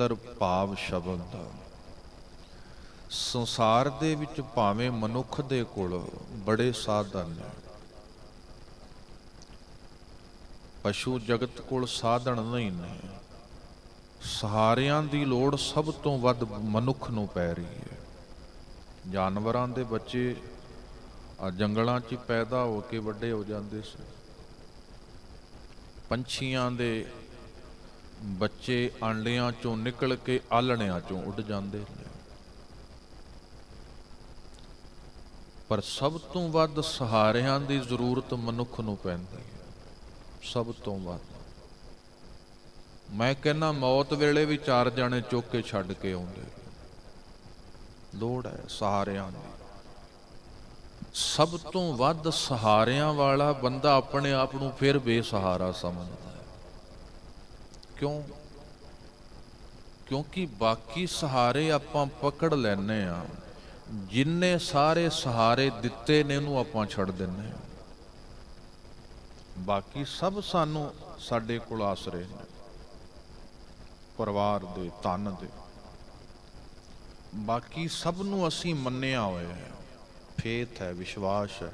ਅੰਦਰ ਭਾਵ ਸ਼ਬਦ ਸੰਸਾਰ ਦੇ ਵਿੱਚ ਭਾਵੇਂ ਮਨੁੱਖ ਦੇ ਕੋਲ ਬੜੇ ਸਾਧਨ ਨੇ ਪਸ਼ੂ ਜਗਤ ਕੋਲ ਸਾਧਨ ਨਹੀਂ ਨੇ। ਸਹਾਰਿਆਂ ਦੀ ਲੋੜ ਸਭ ਤੋਂ ਵੱਧ ਮਨੁੱਖ ਨੂੰ ਪੈ ਰਹੀ ਹੈ। ਜਾਨਵਰਾਂ ਦੇ ਬੱਚੇ ਜੰਗਲਾਂ 'ਚ ਪੈਦਾ ਹੋ ਕੇ ਵੱਡੇ ਹੋ ਜਾਂਦੇ ਸੀ। ਪੰਛੀਆਂ ਦੇ ਬੱਚੇ ਆਂਡਿਆਂ 'ਚੋਂ ਨਿਕਲ ਕੇ ਆਲਣਿਆਂ 'ਚੋਂ ਉੱਡ ਜਾਂਦੇ ਨੇ। ਪਰ ਸਭ ਤੋਂ ਵੱਧ ਸਹਾਰਿਆਂ ਦੀ ਜ਼ਰੂਰਤ ਮਨੁੱਖ ਨੂੰ ਪੈਂਦੀ ਹੈ। ਸਭ ਤੋਂ ਵੱਧ। ਮੈਂ ਕਹਿੰਦਾ ਮੌਤ ਵੇਲੇ ਵੀ ਚਾਰ ਜਾਣੇ ਚੁੱਕ ਕੇ ਛੱਡ ਕੇ ਆਉਂਦੇ ਲੋੜ ਹੈ ਸਹਾਰਿਆਂ ਦੀ। ਸਭ ਤੋਂ ਵੱਧ ਸਹਾਰਿਆਂ ਵਾਲਾ ਬੰਦਾ ਆਪਣੇ ਆਪ ਨੂੰ ਫਿਰ ਬੇਸਹਾਰਾ ਸਮਝਦਾ। ਕਿਉਂ? ਕਿਉਂਕਿ ਬਾਕੀ ਸਹਾਰੇ ਆਪਾਂ ਪਕੜ ਲੈਨੇ ਆ। ਜਿੰਨੇ ਸਾਰੇ ਸਹਾਰੇ ਦਿੱਤੇ ਨੇ ਉਹਨੂੰ ਆਪਾਂ ਛੱਡ ਦਿੰਨੇ ਆ। ਬਾਕੀ ਸਭ ਸਾਨੂੰ ਸਾਡੇ ਕੋਲ ਆਸਰੇ ਨੇ। ਪਰਿਵਾਰ ਦੇ ਤਨ ਦੇ। ਬਾਕੀ ਸਭ ਨੂੰ ਅਸੀਂ ਮੰਨਿਆ ਹੋਇਆ ਹੈ। ਫੇਥ ਹੈ, ਵਿਸ਼ਵਾਸ ਹੈ।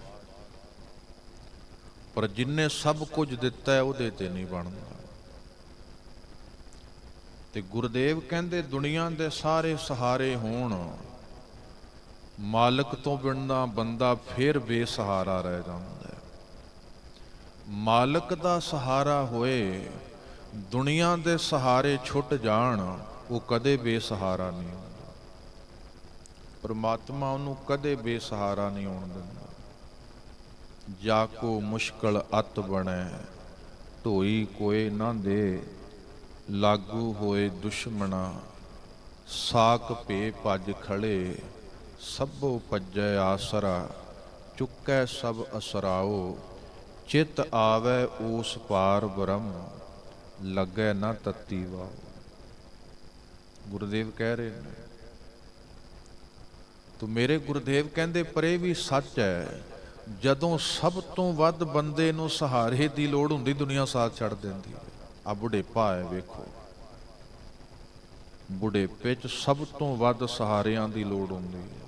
ਪਰ ਜਿੰਨੇ ਸਭ ਕੁਝ ਦਿੱਤਾ ਹੈ, ਉਹਦੇ ਤੇ ਨਹੀਂ ਬਣਦਾ। ਤੇ ਗੁਰਦੇਵ ਕਹਿੰਦੇ ਦੁਨੀਆ ਦੇ ਸਾਰੇ ਸਹਾਰੇ ਹੋਣ। ਮਾਲਕ ਤੋਂ ਬਿਨਾਂ ਬੰਦਾ ਫਿਰ ਬੇਸਹਾਰਾ ਰਹਿ ਜਾਂਦਾ ਹੈ। ਮਾਲਕ ਦਾ ਸਹਾਰਾ ਹੋਏ, ਦੁਨੀਆ ਦੇ ਸਹਾਰੇ ਛੁੱਟ ਜਾਣ, ਉਹ ਕਦੇ ਬੇਸਹਾਰਾ ਨਹੀਂ ਹੁੰਦਾ। ਪਰਮਾਤਮਾ ਉਹਨੂੰ ਕਦੇ ਬੇਸਹਾਰਾ ਨਹੀਂ ਹੋਣ ਦਿੰਦਾ। ਜਾ ਕੋ ਮੁਸ਼ਕਲ ਅਤ ਬਣੈ, ਢੋਈ ਕੋਏ ਨਾ ਦੇ ਲਾਗੂ ਹੋਏ ਦੁਸ਼ਮਣਾ, ਸਾਕ ਪੇ ਭੱਜ ਖੜੇ, ਸਭੋ ਭੱਜੈ ਆਸਰਾ, ਚੁੱਕੈ ਸਭ ਅਸਰਾਓ, ਚਿਤ ਆਵੈ ਊਸ ਪਾਰ ਬ੍ਰਹਮ, ਲੱਗੈ ਨਾ ਤਤੀ ਵਾ ਗੁਰਦੇਵ ਕਹਿ ਰਹੇ ਨੇ, ਤੋ ਮੇਰੇ ਗੁਰਦੇਵ ਕਹਿੰਦੇ ਪਰ ਇਹ ਵੀ ਸੱਚ ਹੈ ਜਦੋਂ ਸਭ ਤੋਂ ਵੱਧ ਬੰਦੇ ਨੂੰ ਸਹਾਰੇ ਦੀ ਲੋੜ ਹੁੰਦੀ, ਦੁਨੀਆ ਸਾਥ ਛੱਡ ਦਿੰਦੀ ਹੈ ਆ ਬੁਢੇਪਾ ਹੈ ਵੇਖੋ। ਬੁਢੇਪੇ 'ਚ ਸਭ ਤੋਂ ਵੱਧ ਸਹਾਰਿਆਂ ਦੀ ਲੋੜ ਹੁੰਦੀ ਹੈ।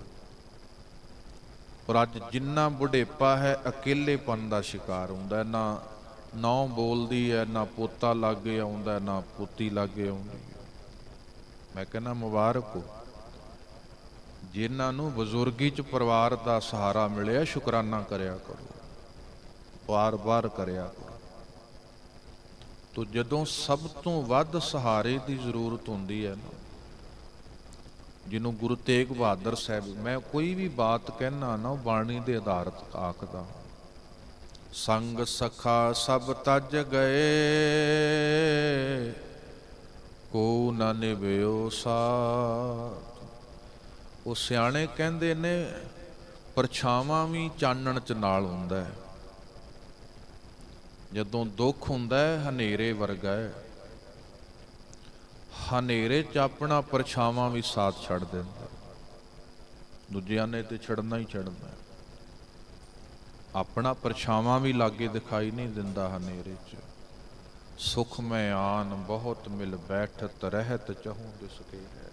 ਪਰ ਅੱਜ ਜਿੰਨਾ ਬੁਢੇਪਾ ਹੈ ਇਕੱਲੇਪਨ ਦਾ ਸ਼ਿਕਾਰ ਹੁੰਦਾ ਨਾ ਨੌ ਬੋਲਦੀ ਹੈ, ਨਾ ਪੋਤਾ ਲਾਗੇ ਆਉਂਦਾ, ਨਾ ਪੋਤੀ ਲਾਗੇ ਆਉਂਦੀ ਮੈਂ ਕਹਿੰਦਾ, ਮੁਬਾਰਕ ਹੋ। ਜਿਨ੍ਹਾਂ ਨੂੰ ਬਜ਼ੁਰਗੀ ਚ ਪਰਿਵਾਰ ਦਾ ਸਹਾਰਾ ਮਿਲਿਆ, ਸ਼ੁਕਰਾਨਾ ਕਰਿਆ ਕਰੋ। ਵਾਰ-ਵਾਰ ਕਰਿਆ ਕਰੋ। ਤੋ ਜਦੋਂ ਸਭ ਤੋਂ ਵੱਧ ਸਹਾਰੇ ਦੀ ਜ਼ਰੂਰਤ ਹੁੰਦੀ ਹੈ ਨਾ, ਜਿਹਨੂੰ ਗੁਰੂ ਤੇਗ ਬਹਾਦਰ ਸਾਹਿਬ, ਮੈਂ ਕੋਈ ਵੀ ਬਾਤ ਕਹਿਣਾ ਨਾ, ਉਹ ਬਾਣੀ ਦੇ ਆਧਾਰਤ ਆਖਦਾ ਸੰਗ ਸਖਾ ਸਭ ਤਜ ਗਏ, ਕੋ ਨ ਨਿਭਿਓ ਸਾਥ। ਉਹ ਸਿਆਣੇ ਕਹਿੰਦੇ ਨੇ, ਪਰਛਾਵਾਂ ਵੀ ਚਾਨਣ ਚ ਨਾਲ ਹੁੰਦਾ ਹੈ। ਜਦੋਂ ਦੁੱਖ ਹੁੰਦਾ ਹੈ, ਹਨੇਰੇ ਵਰਗਾ ਹੈ। ਹਨੇਰੇ ਚ ਆਪਣਾ ਪਰਛਾਵਾਂ ਵੀ ਸਾਥ ਛੱਡ ਦਿੰਦਾ ਦੂਜਿਆਂ ਨੇ ਤੇ ਛੱਡਣਾ ਹੀ ਛੱਡਣਾ ਆਪਣਾ ਪਰਛਾਵਾਂ ਵੀ ਲਾਗੇ ਦਿਖਾਈ ਨਹੀਂ ਦਿੰਦਾ ਹਨੇਰੇ ਚ। ਸੁਖ ਮੈਂ ਆਨ, ਬਹੁਤ ਮਿਲ ਬੈਠਤ ਰਹਿਤ ਚਹੂੰ ਦਿਸ ਕੇ ਹੈ।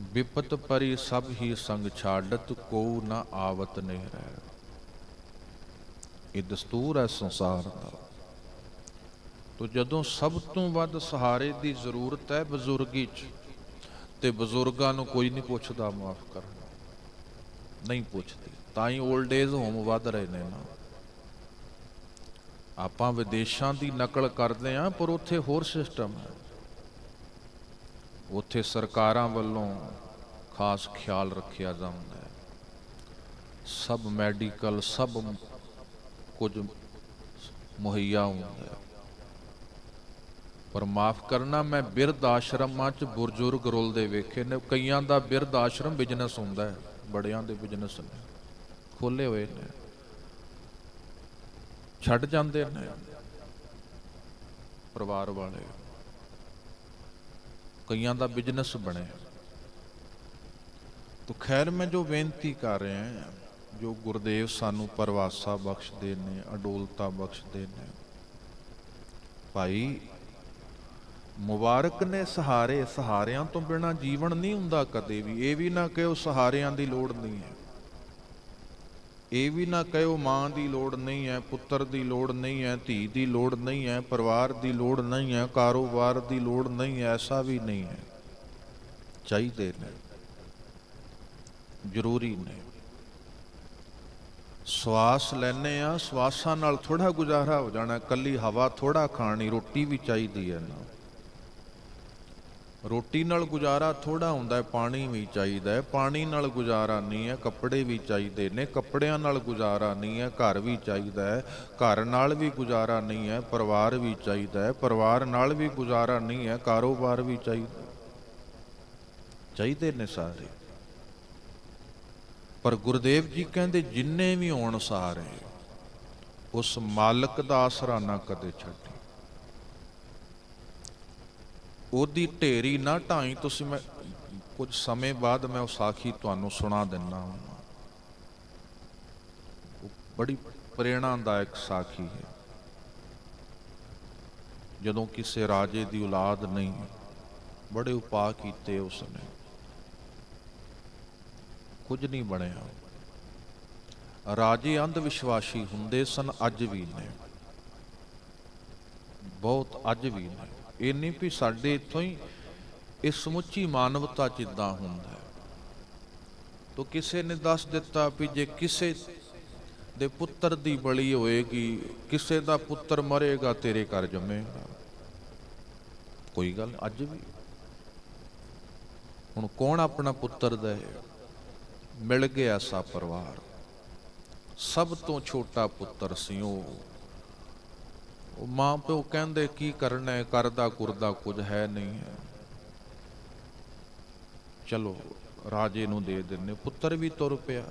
ਵਿਪਤ ਪਰੀ ਸਭ ਹੀ ਸੰਗ ਛਾੜਤ, ਕੋ ਨਾ ਆਵਤ ਨਹੀਂ। ਰਹਿ ਇਹ ਦਸਤੂਰ ਹੈ ਸੰਸਾਰ ਦਾ। ਤੋ ਜਦੋਂ ਸਭ ਤੋਂ ਵੱਧ ਸਹਾਰੇ ਦੀ ਜ਼ਰੂਰਤ ਹੈ ਬਜ਼ੁਰਗੀ 'ਚ, ਤੇ ਬਜ਼ੁਰਗਾਂ ਨੂੰ ਕੋਈ ਨਹੀਂ ਪੁੱਛਦਾ ਮਾਫ ਕਰਨਾ ਨਹੀਂ ਪੁੱਛਦੇ। ਤਾਂ ਹੀ 올ਡ ਏਜ ਹੋਮ ਵੱਧ ਰਹੇ ਨੇ ਨਾ। ਆਪਾਂ ਵਿਦੇਸ਼ਾਂ ਦੀ ਨਕਲ ਕਰਦੇ ਆਂ ਪਰ ਉੱਥੇ ਹੋਰ ਸਿਸਟਮ ਹੈ। ਉੱਥੇ ਸਰਕਾਰਾਂ ਵੱਲੋਂ ਖਾਸ ਖਿਆਲ ਰੱਖਿਆ ਜਾਂਦਾ ਹੈ। ਸਭ ਮੈਡੀਕਲ ਸਭ ਕੁਝ ਮੁਹੱਈਆ ਹੁੰਦਾ ਹੈ ਪਰ ਮਾਫ ਕਰਨਾ, ਮੈਂ ਬਿਰਧ ਆਸ਼ਰਮਾਂ 'ਚ ਬੁਰਜੁਰਗ ਰੁਲਦੇ ਵੇਖੇ ਨੇ। ਕਈਆਂ ਦਾ ਬਿਰਧ ਆਸ਼ਰਮ ਬਿਜ਼ਨਸ ਹੁੰਦਾ ਹੈ, ਬੜਿਆਂ ਦੇ ਬਿਜ਼ਨਸ ਨੇ। ਖੋਲੇ ਹੋਏ ਨੇ। ਛੱਡ ਜਾਂਦੇ ਨੇ ਪਰਿਵਾਰ ਵਾਲੇ। ਕਈਆਂ ਦਾ ਬਿਜ਼ਨਸ ਬਣੇ ਤੋ ਖੈਰ, ਮੈਂ ਜੋ ਬੇਨਤੀ ਕਰ ਰਿਹਾ ਹਾਂ ਜੋ ਗੁਰਦੇਵ ਸਾਨੂੰ ਪਰਵਾਸਾ ਬਖਸ਼ਦੇ ਨੇ ਅਡੋਲਤਾ ਬਖਸ਼ਦੇ ਨੇ ਭਾਈ, ਮੁਬਾਰਕ ਨੇ ਸਹਾਰੇ, ਸਹਾਰਿਆਂ ਤੋਂ ਬਿਨਾ ਜੀਵਨ ਨਹੀਂ ਹੁੰਦਾ ਕਦੇ ਵੀ। ਇਹ ਵੀ ਨਾ ਕਹਿਓ ਸਹਾਰਿਆਂ ਦੀ ਲੋੜ ਨਹੀਂ ਹੈ। ਇਹ ਵੀ ਨਾ ਕਹਿਓ ਮਾਂ ਦੀ ਲੋੜ ਨਹੀਂ ਹੈ, ਪੁੱਤਰ ਦੀ ਲੋੜ ਨਹੀਂ ਹੈ, ਧੀ ਦੀ ਲੋੜ ਨਹੀਂ ਹੈ, ਪਰਿਵਾਰ ਦੀ ਲੋੜ ਨਹੀਂ ਹੈ, ਕਾਰੋਬਾਰ ਦੀ ਲੋੜ ਨਹੀਂ ਹੈ, ਐਸਾ ਵੀ ਨਹੀਂ ਹੈ। ਚਾਹੀਦੇ ਨੇ। ਜ਼ਰੂਰੀ ਨੇ। ਸਵਾਸ ਲੈਨੇ ਆ, ਸਵਾਸਾਂ ਨਾਲ ਥੋੜਾ ਗੁਜ਼ਾਰਾ ਹੋ ਜਾਣਾ, ਕੱਲੀ ਹਵਾ ਥੋੜਾ ਖਾਣੀ, ਰੋਟੀ ਵੀ ਚਾਹੀਦੀ ਹੈ ਨਾ। ਰੋਟੀ ਨਾਲ ਗੁਜ਼ਾਰਾ ਥੋੜਾ ਹੁੰਦਾ ਹੈ, ਪਾਣੀ ਵੀ ਚਾਹੀਦਾ ਹੈ, ਪਾਣੀ ਨਾਲ ਗੁਜ਼ਾਰਾ ਨਹੀਂ ਹੈ, ਕੱਪੜੇ ਵੀ ਚਾਹੀਦੇ ਨੇ, ਕੱਪੜਿਆਂ ਨਾਲ ਗੁਜ਼ਾਰਾ ਨਹੀਂ ਹੈ, ਘਰ ਵੀ ਚਾਹੀਦਾ ਹੈ, ਘਰ ਨਾਲ ਵੀ ਗੁਜ਼ਾਰਾ ਨਹੀਂ ਹੈ, ਪਰਿਵਾਰ ਵੀ ਚਾਹੀਦਾ ਹੈ, ਪਰਿਵਾਰ ਨਾਲ ਵੀ ਗੁਜ਼ਾਰਾ ਨਹੀਂ ਹੈ, ਕਾਰੋਬਾਰ ਵੀ ਚਾਹੀਦਾ ਚਾਹੀਦੇ ਨੇ ਸਾਰੇ। ਪਰ ਗੁਰਦੇਵ ਜੀ ਕਹਿੰਦੇ ਜਿੰਨੇ ਵੀ ਹੋਣ ਸਾਰੇ, ਉਸ ਮਾਲਕ ਦਾ ਆਸਰਾ ਨਾ ਕਦੇ ਛੱਡੀ। ਉਹਦੀ ਢੇਰੀ ਨਾ ਢਾਈ, ਤੁਸੀਂ ਮੈਂ ਕੁਝ ਸਮੇਂ ਬਾਅਦ ਮੈਂ ਉਹ ਸਾਖੀ ਤੁਹਾਨੂੰ ਸੁਣਾ ਦਿੰਨਾ ਹਾਂ। ਬੜੀ ਪ੍ਰੇਰਣਾਦਾਇਕ ਸਾਖੀ ਹੈ। ਜਦੋਂ ਕਿਸੇ ਰਾਜੇ ਦੀ ਔਲਾਦ ਨਹੀਂ, ਬੜੇ ਉਪਾਅ ਕੀਤੇ ਉਸਨੇ। ਕੁਝ ਨਹੀਂ ਬਣਿਆ। ਰਾਜੇ ਅੰਧ ਵਿਸ਼ਵਾਸੀ ਹੁੰਦੇ ਸਨ, ਅੱਜ ਵੀ ਨੇ। ਬਹੁਤ ਅੱਜ ਵੀ ਨੇ। ਇਹ ਨਹੀਂ ਵੀ ਸਾਡੇ ਇੱਥੋਂ ਹੀ ਇਹ ਸਮੁੱਚੀ ਮਾਨਵਤਾ ਚ ਹੁੰਦਾ ਹੈ। ਤੋ ਕਿਸੇ ਨੇ ਦੱਸ ਦਿੱਤਾ ਵੀ ਜੇ ਕਿਸੇ ਦੇ ਪੁੱਤਰ ਦੀ ਬਲੀ ਹੋਏਗੀ, ਕਿਸੇ ਦਾ ਪੁੱਤਰ ਮਰੇਗਾ, ਤੇਰੇ ਘਰ ਜੰਮੇਗਾ। ਕੋਈ ਗੱਲ ਅੱਜ ਵੀ। ਹੁਣ ਕੌਣ ਆਪਣਾ ਪੁੱਤਰ ਦੇ ਮਿਲ ਗਿਆ ਐਸਾ ਪਰਿਵਾਰ। ਸਭ ਤੋਂ ਛੋਟਾ ਪੁੱਤਰ ਸੀ ਉਹ ਉਹ ਮਾਂ ਪਿਓ ਕਹਿੰਦੇ, ਕੀ ਕਰਨਾ ਹੈ? ਕਰਦਾ ਕੁਰਦਾ ਕੁਝ ਹੈ ਨਹੀਂ ਹੈ। ਚਲੋ, ਰਾਜੇ ਨੂੰ ਦੇ ਦਿੰਨੇ ਪੁੱਤਰ ਵੀ ਤੁਰ ਪਿਆ।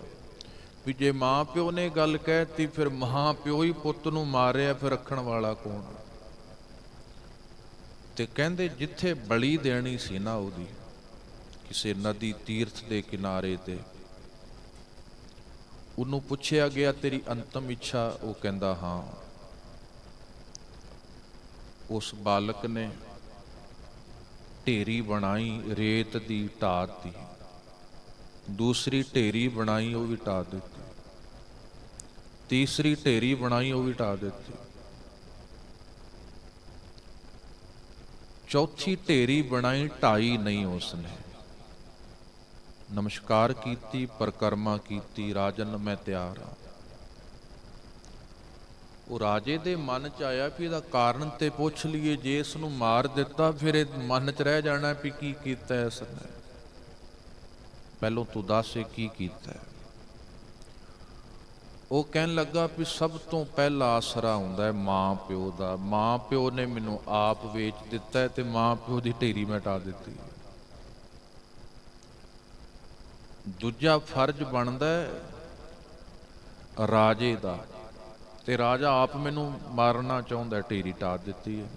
ਵੀ ਜੇ ਮਾਂ ਪਿਓ ਨੇ ਗੱਲ ਕਹਿਤੀ, ਫਿਰ ਮਾਂ ਪਿਓ ਹੀ ਪੁੱਤ ਨੂੰ ਮਾਰਿਆ, ਫਿਰ ਰੱਖਣ ਵਾਲਾ ਕੌਣ? ਤੇ ਕਹਿੰਦੇ, ਜਿੱਥੇ ਬਲੀ ਦੇਣੀ ਸੀ ਨਾ ਉਹਦੀ, ਕਿਸੇ ਨਦੀ ਤੀਰਥ ਦੇ ਕਿਨਾਰੇ ਤੇ ਉਹਨੂੰ ਪੁੱਛਿਆ ਗਿਆ, ਤੇਰੀ ਅੰਤਮ ਇੱਛਾ, ਉਹ ਕਹਿੰਦਾ, ਹਾਂ। ਉਸ ਬਾਲਕ ਨੇ ਢੇਰੀ ਬਣਾਈ, ਰੇਤ ਦੀ ਢਾਹ ਦੀ। ਦੂਸਰੀ ਢੇਰੀ ਬਣਾਈ, ਉਹ ਵੀ ਢਾਹ ਦਿੱਤੀ। ਤੀਸਰੀ ਢੇਰੀ ਬਣਾਈ, ਉਹ ਵੀ ਢਾਹ ਦਿੱਤੀ। ਚੌਥੀ ਢੇਰੀ ਬਣਾਈ, ਢਾਈ ਨਹੀਂ ਉਸਨੇ ਨਮਸਕਾਰ ਕੀਤੀ, ਪਰਕਰਮਾ ਕੀਤੀ, ਰਾਜਨ ਮੈਂ ਤਿਆਰ ਹਾਂ। ਉਹ ਰਾਜੇ ਦੇ ਮਨ ਚ ਆਇਆ ਵੀ ਇਹਦਾ ਕਾਰਨ ਤੇ ਪੁੱਛ ਲਈਏ, ਜੇ ਇਸ ਨੂੰ ਮਾਰ ਦਿੱਤਾ, ਫਿਰ ਇਹ ਮਨ ਚ ਰਹਿ ਜਾਣਾ ਵੀ ਕੀ ਕੀਤਾ ਇਸ ਨੇ। ਪਹਿਲੋਂ ਤੂੰ ਦੱਸ ਇਹ ਕੀ ਕੀਤਾ ਉਹ ਕਹਿਣ ਲੱਗਾ ਵੀ ਸਭ ਤੋਂ ਪਹਿਲਾ ਆਸਰਾ ਹੁੰਦਾ ਹੈ ਮਾਂ ਪਿਓ ਦਾ। ਮਾਂ ਪਿਓ ਨੇ ਮੈਨੂੰ ਆਪ ਵੇਚ ਦਿੱਤਾ ਹੈ ਤੇ ਮਾਂ ਪਿਓ ਦੀ ਢੇਰੀ ਮਿਟਾ ਦਿੱਤੀ ਦੂਜਾ ਫਰਜ਼ ਬਣਦਾ ਰਾਜੇ ਦਾ। ਤੇ ਰਾਜਾ ਆਪ ਮੈਨੂੰ ਮਾਰਨਾ ਚਾਹੁੰਦਾ ਢੇਰੀ ਟਾ ਦਿੱਤੀ ਹੈ।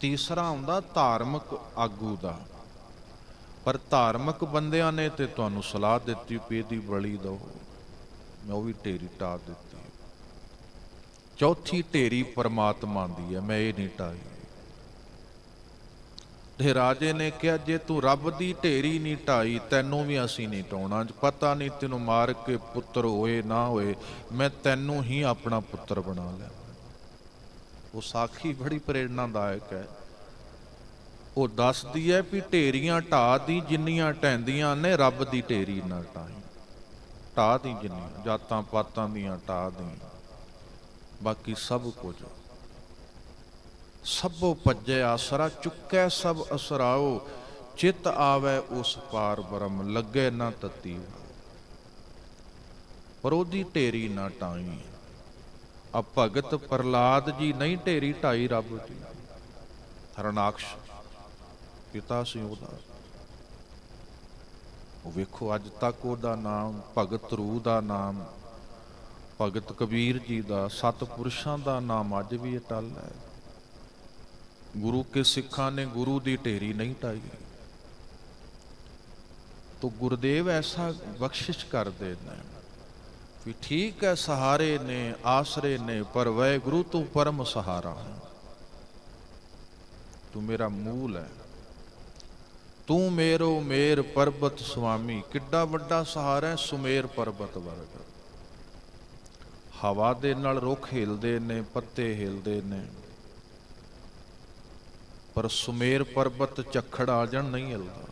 ਤੀਸਰਾ ਹੁੰਦਾ ਧਾਰਮਿਕ ਆਗੂ ਦਾ। ਪਰ ਧਾਰਮਿਕ ਬੰਦਿਆਂ ਨੇ ਤੇ ਤੁਹਾਨੂੰ ਸਲਾਹ ਦਿੱਤੀ ਪੀ ਇਹਦੀ ਬਲੀ ਦਿਓ। ਮੈਂ ਉਹ ਵੀ ਢੇਰੀ ਟਾ ਦਿੱਤੀ ਚੌਥੀ ਢੇਰੀ ਪਰਮਾਤਮਾ ਦੀ ਹੈ, ਮੈਂ ਇਹ ਨਹੀਂ ਟਾਈ ਤੇ ਰਾਜੇ ਨੇ ਕਿਹਾ, ਜੇ ਤੂੰ ਰੱਬ ਦੀ ਢੇਰੀ ਨਹੀਂ ਢਾਈ, ਤੈਨੂੰ ਵੀ ਅਸੀਂ ਨਹੀਂ ਟਾਉਣਾ ਪਤਾ ਨਹੀਂ ਤੈਨੂੰ ਮਾਰ ਕੇ ਪੁੱਤਰ ਹੋਏ ਨਾ ਹੋਏ, ਮੈਂ ਤੈਨੂੰ ਹੀ ਆਪਣਾ ਪੁੱਤਰ ਬਣਾ ਲਿਆ। ਉਹ ਸਾਖੀ ਬੜੀ ਪ੍ਰੇਰਣਾਦਾਇਕ ਹੈ। ਉਹ ਦੱਸਦੀ ਹੈ ਵੀ ਢੇਰੀਆਂ ਢਾ ਦੀ ਜਿੰਨੀਆਂ ਟੈਂਦੀਆਂ ਨੇ, ਰੱਬ ਦੀ ਢੇਰੀ ਨਾ ਢਾਈ ਢਾ ਦੀ ਜਿੰਨੀਆਂ ਜਾਤਾਂ ਪਾਤਾਂ ਦੀਆਂ ਢਾ ਦੀ ਬਾਕੀ ਸਭ ਕੁਝ ਸਭੋ ਭੱਜੇ ਆਸਰਾ, ਚੁੱਕੈ ਸਭ ਅਸਰਾਓ, ਚਿਤ ਆਵੇ ਉਸ ਪਾਰ ਬ੍ਰਹਮ, ਲੱਗੇ ਨਾ ਤਤੀ ਪਰ ਉਹਦੀ ਢੇਰੀ ਨਾ ਟਾਈ ਆ ਭਗਤ ਪ੍ਰਲਾਦ ਜੀ ਨਹੀਂ ਢੇਰੀ ਢਾਈ ਰੱਬ ਦੀ ਹਰਨਾਕਸ਼, ਪਿਤਾ ਸੀ ਉਹਦਾ। ਉਹ ਵੇਖੋ ਅੱਜ ਤੱਕ ਉਹਦਾ ਨਾਮ, ਭਗਤ ਰੂ ਦਾ ਨਾਮ, ਭਗਤ ਕਬੀਰ ਜੀ ਦਾ, ਸਤਪੁਰਸ਼ਾਂ ਦਾ ਨਾਮ ਅੱਜ ਵੀ ਅਟਲ ਹੈ। ਗੁਰੂ ਕੇ ਸਿੱਖਾਂ ਨੇ ਗੁਰੂ ਦੀ ਢੇਰੀ ਨਹੀਂ ਟਾਈ। ਤੋ ਗੁਰਦੇਵ ਐਸਾ ਬਖਸ਼ਿਸ਼ ਕਰਦੇ ਨੇ ਵੀ ਠੀਕ ਹੈ ਸਹਾਰੇ ਨੇ, ਆਸਰੇ ਨੇ, ਪਰ ਵੈ ਗੁਰੂ ਤੂੰ ਪਰਮ ਸਹਾਰਾ ਹੈ। ਤੂੰ ਮੇਰਾ ਮੂਲ ਹੈ ਤੂੰ ਮੇਰੋ ਮੇਰ ਪਰਬਤ ਸੁਆਮੀ, ਕਿੱਡਾ ਵੱਡਾ ਸਹਾਰਾ ਹੈ ਸੁਮੇਰ ਪਰਬਤ ਵਰਗਾ। ਹਵਾ ਦੇ ਨਾਲ ਰੁੱਖ ਹਿਲਦੇ ਨੇ, ਪੱਤੇ ਹਿਲਦੇ ਨੇ। ਪਰ ਸੁਮੇਰ ਪਰਬਤ ਝੱਖੜ ਆ ਜਾਣ ਨਹੀਂ ਹਿਲਦਾ।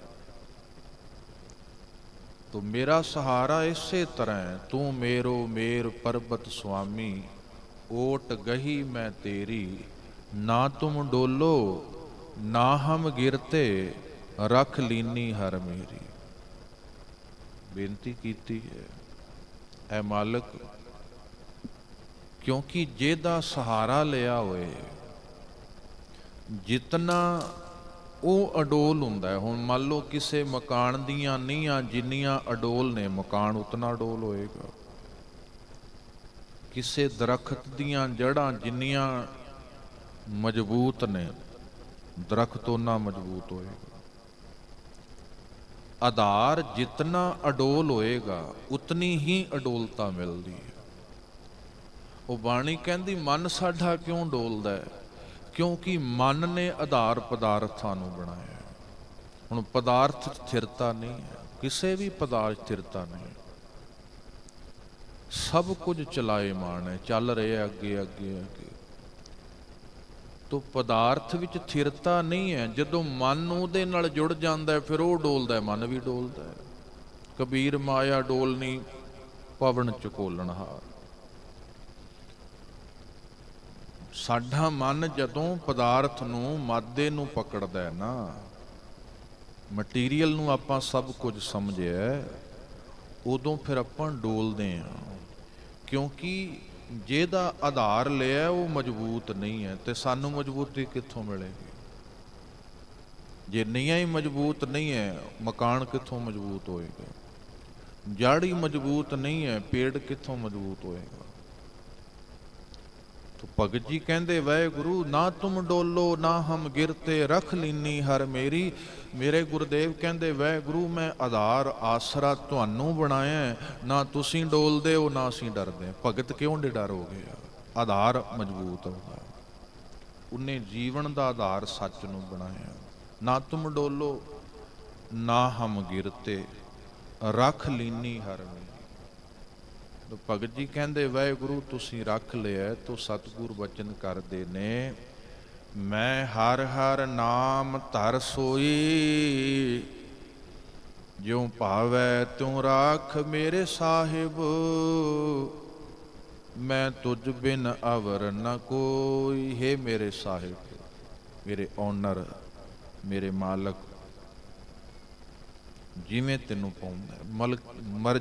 ਤੂੰ ਮੇਰਾ ਸਹਾਰਾ ਇਸੇ ਤਰ੍ਹਾਂ ਤੂੰ ਮੇਰੋ ਮੇਰ ਪਰਬਤ ਸੁਆਮੀ, ਓਟ ਗਹੀ ਮੈਂ ਤੇਰੀ। ਨਾ ਤੁਮ ਡੋਲੋ, ਨਾ ਹਮ ਗਿਰਤੇ, ਰਖ ਲੀਨੀ ਹਰ ਮੇਰੀ। ਬੇਨਤੀ ਕੀਤੀ ਹੈ, ਐ ਮਾਲਕ, ਕਿਉਂਕਿ ਜਿਹਦਾ ਸਹਾਰਾ ਲਿਆ ਹੋਏ ਜਿਤਨਾ ਉਹ ਅਡੋਲ ਹੁੰਦਾ ਹੈ, ਹੁਣ ਮੰਨ ਲਓ ਕਿਸੇ ਮਕਾਨ ਦੀਆਂ ਨੀਆਂ ਜਿੰਨੀਆਂ ਅਡੋਲ ਨੇ, ਮਕਾਨ ਉਤਨਾ ਅਡੋਲ ਹੋਏਗਾ। ਕਿਸੇ ਦਰਖਤ ਦੀਆਂ ਜੜਾਂ ਜਿੰਨੀਆਂ ਮਜ਼ਬੂਤ ਨੇ, ਦਰਖਤ ਉਹਨਾਂ ਮਜ਼ਬੂਤ ਹੋਏਗਾ। ਆਧਾਰ ਜਿਤਨਾ ਅਡੋਲ ਹੋਏਗਾ, ਉਤਨੀ ਹੀ ਅਡੋਲਤਾ ਮਿਲਦੀ ਹੈ। ਉਹ ਬਾਣੀ ਕਹਿੰਦੀ, ਮਨ ਸਾਡਾ ਕਿਉਂ ਡੋਲਦਾ ਹੈ? ਕਿਉਂਕਿ ਮਨ ਨੇ ਆਧਾਰ ਪਦਾਰਥਾਂ ਨੂੰ ਬਣਾਇਆ ਹੁਣ ਪਦਾਰਥ ਸਥਿਰਤਾ ਨਹੀਂ ਹੈ, ਕਿਸੇ ਵੀ ਪਦਾਰਥ ਸਥਿਰਤਾ ਨਹੀਂ ਸਭ ਕੁਝ ਚਲਾਏ ਚਲਾਏਮਾਨ ਹੈ, ਚੱਲ ਰਿਹਾ ਅੱਗੇ ਅੱਗੇ ਅੱਗੇ। ਤੋ ਪਦਾਰਥ ਵਿੱਚ ਸਥਿਰਤਾ ਨਹੀਂ ਹੈ, ਜਦੋਂ ਮਨ ਉਹਦੇ ਨਾਲ ਜੁੜ ਜਾਂਦਾ ਫਿਰ ਉਹ ਡੋਲਦਾ ਮਨ ਵੀ ਡੋਲਦਾ ਕਬੀਰ ਮਾਇਆ ਡੋਲਨੀ ਪਵਨ ਚਕੋਲਣਹਾਰ। ਸਾਡਾ ਮਨ ਜਦੋਂ ਪਦਾਰਥ ਨੂੰ, ਮਾਦੇ ਨੂੰ ਪਕੜਦਾ ਹੈ ਨਾ ਮਟੀਰੀਅਲ ਨੂੰ ਆਪਾਂ ਸਭ ਕੁਝ ਸਮਝਿਆ ਉਦੋਂ ਫਿਰ ਆਪਾਂ ਡੋਲਦੇ ਹਾਂ। ਕਿਉਂਕਿ ਜਿਹਦਾ ਆਧਾਰ ਲਿਆ ਉਹ ਮਜ਼ਬੂਤ ਨਹੀਂ ਹੈ, ਤੇ ਸਾਨੂੰ ਮਜ਼ਬੂਤੀ ਕਿੱਥੋਂ ਮਿਲੇਗੀ? ਜੇ ਨੀਆਂ ਹੀ ਮਜ਼ਬੂਤ ਨਹੀਂ ਹੈ, ਮਕਾਨ ਕਿੱਥੋਂ ਮਜ਼ਬੂਤ ਹੋਏਗਾ? ਜੜ ਹੀ ਮਜ਼ਬੂਤ ਨਹੀਂ ਹੈ, ਪੇੜ ਕਿੱਥੋਂ ਮਜ਼ਬੂਤ ਹੋਏਗਾ? ਭਗਤ ਜੀ ਕਹਿੰਦੇ ਵਾਹਿਗੁਰੂ ਨਾ ਤੁਮ ਡੋਲੋ, ਨਾ ਹਮ ਗਿਰਤੇ ਰਖ ਲੀਨੀ ਹਰ ਮੇਰੀ। ਮੇਰੇ ਗੁਰਦੇਵ ਕਹਿੰਦੇ ਵਾਹਿਗੁਰੂ ਮੈਂ ਆਧਾਰ ਆਸਰਾ ਤੁਹਾਨੂੰ ਬਣਾਇਆ ਨਾ ਤੁਸੀਂ ਡੋਲਦੇ ਹੋ, ਨਾ ਅਸੀਂ ਡਰਦੇ ਹਾਂ। ਭਗਤ ਕਿਉਂ ਡਰ ਹੋ ਗਏ ਆਧਾਰ ਮਜ਼ਬੂਤ ਹੋਗਾ ਉਹਨੇ ਜੀਵਨ ਦਾ ਆਧਾਰ ਸੱਚ ਨੂੰ ਬਣਾਇਆ ਨਾ ਤੁਮ ਡੋਲੋ, ਨਾ ਹਮ ਗਿਰਤੇ ਰਖ ਲੀਨੀ ਹਰ ਮੇਰੀ। ਭਗਤ ਜੀ ਕਹਿੰਦੇ, ਵਾਹਿਗੁਰੂ, ਤੁਸੀਂ ਰੱਖ ਲਿਆ, ਤੋ ਸਤਿਗੁਰ ਬਚਨ ਕਰਦੇ ਨੇ। ਮੈਂ ਹਰ ਹਰ ਨਾਮ ਧਰ ਸੋਈ। ਜਿਉ ਭਾਵੈ ਤੂੰ ਰਾਖ ਮੇਰੇ ਸਾਹਿਬ। ਮੈਂ ਤੁਝ ਬਿਨ ਅਵਰ ਨ ਕੋਈ। ਹੈ ਮੇਰੇ ਸਾਹਿਬ, ਮੇਰੇ ਓਨਰ, ਮੇਰੇ ਮਾਲਕ, ਜਿਵੇਂ ਤੈਨੂੰ ਪਾਉਂਦਾ। ਮਲਕ ਮਰ